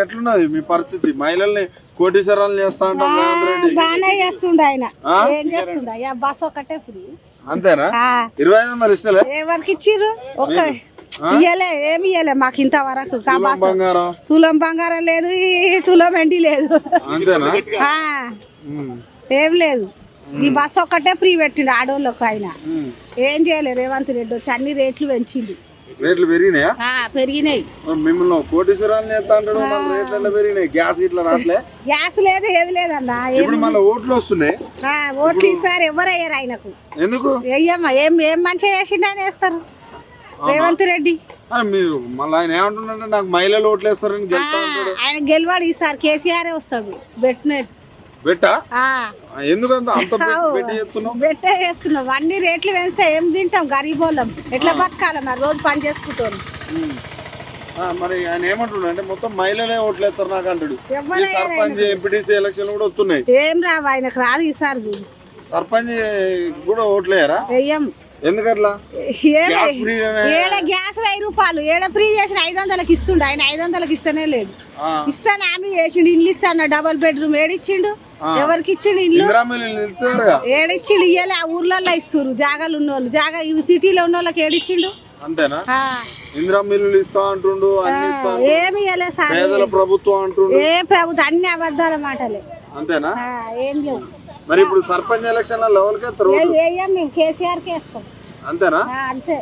ఎట్లున్నది మీ పరిస్థితి? మహిళల్ని కోటీశ్వరాలు చేస్తా బాగానే చేస్తుండ ఆయన? ఏం చేస్తుండ? బస్ ఒకటే ఫ్రీ. అంతేనా? ఇరవై ఐదు వందలు ఇస్తలే? ఎవరికి ఇచ్చిర్రు? ఒక్క ఇయ్యలే ఏమి ఇయ్యలే మాకు ఇంతవరకు. కా తులం బంగారం. తులం బంగారం లేదు తులం వెండి లేదు. అంతేనా? ఏం లేదు. ఈ బస్సు ఒక్కటే ఫ్రీ పెట్టిండు ఆడోళ్ళకు ఆయన. ఏం చేయలేదు రేవంత్ రెడ్డి వచ్చి అన్ని రేట్లు పెంచిండు. రేట్లు పెరిగినాయా? పెరిగినాయి. మిమ్మల్ని కోటీశ్వరాలు చేస్తా అంటాడు మన రేట్లు ఎట్లా పెరిగినాయి. గ్యాస్ ఇట్లా రావట్లే? గ్యాస్ లేదు ఏది లేదన్నా. ఇప్పుడు మళ్ళీ ఓట్లు వస్తున్నాయి. ఓట్లు ఈసారి ఎవరు అయ్యారు ఆయనకు. ఎందుకు? ఏం ఏం మంచిగా చేసిండు వేస్తారు? రేవంత్ రెడ్డి. మీరు మళ్ళీ ఆయన ఏమంటున్నాడంటే నాకు మహిళలు ఓట్లు వేస్తారని ఆయన గెలవాడు ఈసారి కేసీఆర్ వస్తాడు. బెట్టినట్టు బెట్టా ఆ, ఎందుకంత అంత పెట్టి- పెట్టి చేస్తున్నావు? బెట్టే వేస్తున్నాం అన్ని రేట్లు వేస్తే ఏం తింటాం? గరీబోళ్ళం. ఎట్లా బతకాలి మరి? రోజు పని చేసుకుంటాం మరి ఆయన ఏమంటున్నాడు? అంటే మొత్తం మహిళలే ఓట్లు వేస్తారు నాకు అంటాడు. సర్పంచ్ ఎంపీటీసీ ఎలక్షన్ కూడా వస్తున్నాయి. ఏం రావు ఆయనకు రాదు ఈసారి చూడు. సర్పంచ్ కూడా ఓట్లేయరా వెయ్యం ఎందుకట్లా? ఏడ గ్యాస్ వెయ్యి రూపాయలు? ఏడ ఫ్రీ చేసిన ఐదు వందలకి ఇస్తుండు? ఆయన ఐదు వందలకి ఇస్తేనే లేడు. ఇస్తాను ఆమె చేసిండు ఇల్లు ఇస్తాను డబల్ బెడ్రూమ్ ఏడిచ్చిండు? ఎవరికి ఇచ్చిండు ఇల్లు? ఏడిచ్చిండు ఇయ్యలే ఆ ఊర్లలో ఇస్తురు జాగాలు ఉన్నోళ్ళు. జాగా ఇవి సిటీలో ఉన్న వాళ్ళకి ఏడిచ్చిండు? అంతేనా? ఇందిరా మిల్లులు ఇస్తా అంటుండు. ఏమి ఇయ్యలే సార్ ప్రభుత్వం అంటుండు. ఏ ప్రభుత్వం అన్ని అబద్ధాల మాటలే. అంతేనా? ఏం లేవు. మరి ఇప్పుడు సర్పంచ్ ఎలక్షన్ ఎవరికి ఎత్తారు ఏయం మేము కేసీఆర్కి అంతేనా? ఆ, అంతే.